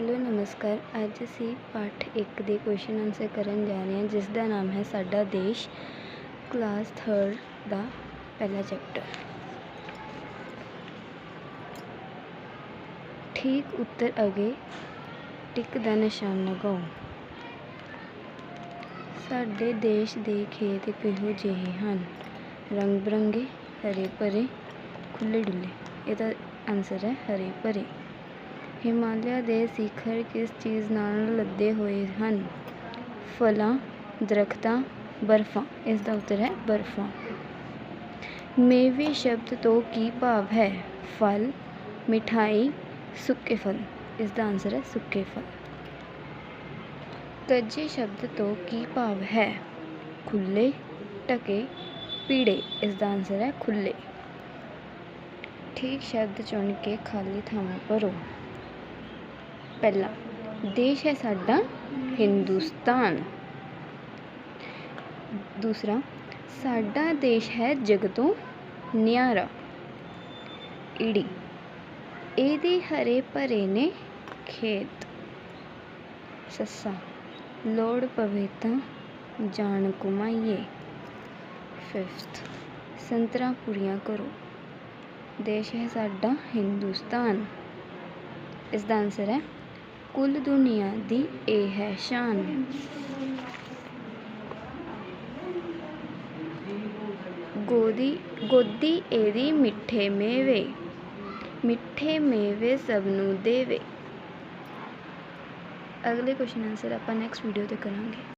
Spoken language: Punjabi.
ਹੈਲੋ, ਨਮਸਕਾਰ। ਅੱਜ ਅਸੀਂ ਪਾਠ 1 ਦੇ ਕੁਐਸਚਨ ਆਨਸਰ ਕਰਨ ਜਾ ਰਹੇ ਹਾਂ, ਜਿਸ ਦਾ ਨਾਮ ਹੈ ਸਾਡਾ ਦੇਸ਼ ਕਲਾਸ 3rd ਦਾ ਪਹਿਲਾ ਚੈਪਟਰ ਠੀਕ ਉੱਤਰ ਅਗੇ, ਟਿਕ ਦਾ ਨਿਸ਼ਾਨ ਲਗਾਓ। ਸਾਡੇ ਦੇਸ਼ ਦੇ ਖੇਤ ਕਿਹੋ ਜਿਹੇ ਹਨ? ਰੰਗ ਬਰੰਗੇ, ਹਰੇ ਭਰੇ, ਖੁੱਲ੍ਹੇ ਡੁੱਲੇ ਇਹਦਾ ਆਨਸਰ ਹੈ ਹਰੇ ਭਰੇ। ਹਿਮਾਲਿਆ ਦੇ ਸਿਖਰ ਕਿਸ ਚੀਜ਼ ਨਾਲ ਲੱਦੇ ਹੋਏ ਹਨ? ਫਲਾਂ, ਦਰਖਤਾਂ, ਬਰਫਾਂ। ਇਸ ਦਾ ਉੱਤਰ ਹੈ ਬਰਫਾਂ। ਮੇਵੇ ਸ਼ਬਦ ਤੋਂ ਕੀ ਭਾਵ ਹੈ? ਫਲ, ਮਿਠਾਈ, ਸੁੱਕੇ ਫਲ। ਇਸ ਦਾ ਆਨਸਰ ਹੈ ਸੁੱਕੇ ਫਲ। ਕੱਜੇ ਸ਼ਬਦ ਤੋਂ ਕੀ ਭਾਵ ਹੈ? ਖੁੱਲੇ, ਢਕੇ ਪੀੜੇ ਇਸ ਦਾ ਆਨਸਰ ਹੈ ਖੁੱਲੇ। ਠੀਕ ਸ਼ਬਦ ਚੁਣ ਕੇ ਖਾਲੀ ਥਾਵਾਂ ਭਰੋ। ਪਹਿਲਾ ਦੇਸ਼ ਹੈ ਸਾਡਾ ਹਿੰਦੁਸਤਾਨ। ਦੂਸਰਾ, ਸਾਡਾ ਦੇਸ਼ ਹੈ ਜਗਤੋਂ ਨਿਆਰਾ। ਈੜੀ, ਇਹਦੇ ਹਰੇ ਭਰੇ ਨੇ ਖੇਤ। ਸੱਸਾ, ਲੋੜ ਪਵੇ ਤਾਂ ਜਾਣ ਕੁਮਾਈਏ ਫਿਫਥ, ਸੰਤਰਾ ਪੂਰੀਆਂ ਕਰੋ। ਦੇਸ਼ ਹੈ ਸਾਡਾ ਹਿੰਦੁਸਤਾਨ। ਇਸ ਦਾ ਆਨਸਰ ਹੈ ਕੁੱਲ ਦੁਨੀਆ ਦੀ ਇਹ ਹੈ ਸ਼ਾਨ। ਗੋਦੀ ਗੋਦੀ ਇਹਦੀ ਮਿੱਠੇ ਮੇਵੇ ਮਿੱਠੇ ਮੇਵੇ ਸਭ ਨੂੰ ਦੇਵੇ। ਅਗਲੇ ਕੁਐਸਚਨ ਆਨਸਰ ਆਪਾਂ ਨੈਕਸਟ ਵੀਡੀਓ ਤੇ ਕਰਾਂਗੇ।